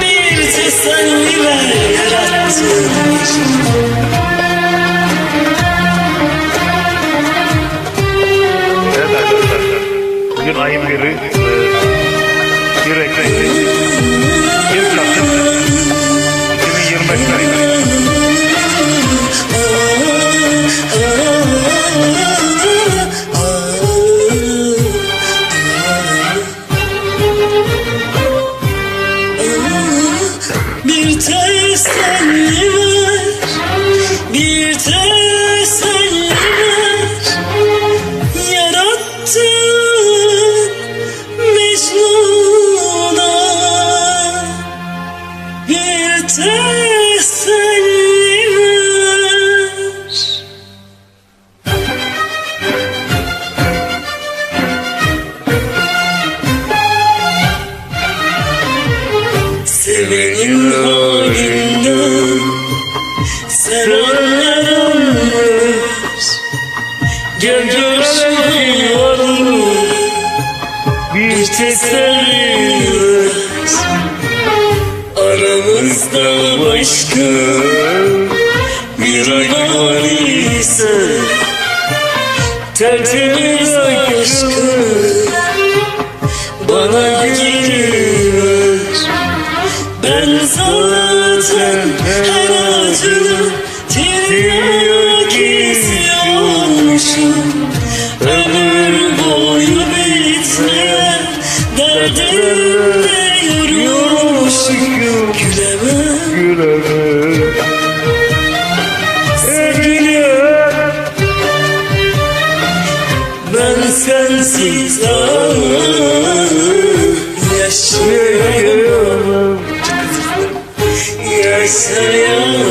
Bir teselli ver yarattığın Evet arkadaşlar. Bugün ayın biri. E, bir Ekim. Teselli ver Bir teselli ver Yarattın Mecnun'a. Bir teselli ver Sevenin Sevenler anlar Gel gör şu yolunu Bir teselli ver Aramızda başka Bir ayar ise Tertemiz aşkı Bana derdimle yoruyormuşum Gülemem sevgilim Ben sensiz yaşayamam. Yaşayamam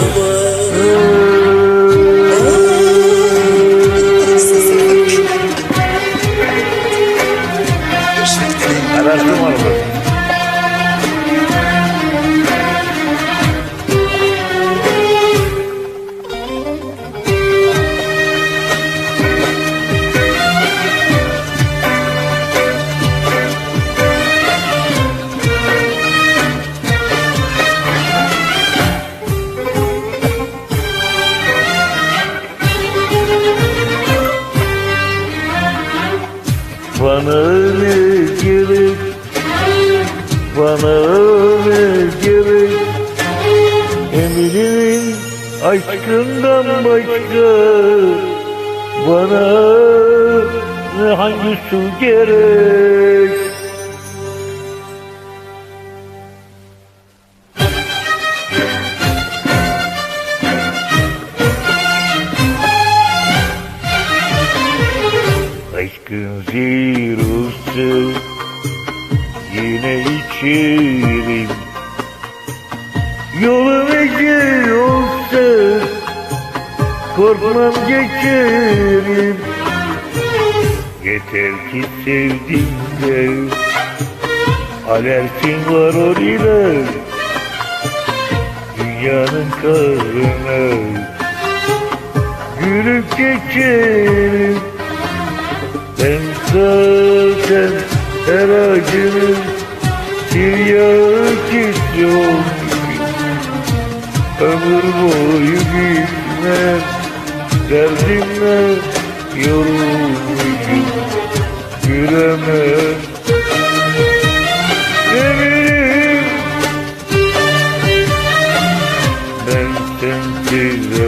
Bana ne gerek Bana ne gerek Eminim aşkından başka Bana hangi su gerek Zirusu Yine içerim. Yolum ege olsa Korkmam geçerim. Yeter ki sevdiğimde Alerjin var orada Dünyanın karına Gülüp geçerim acının tiryaki istiyorum Ömür boyu bitmez derdimle yorulmuşum Gülemem Eminim ben sensiz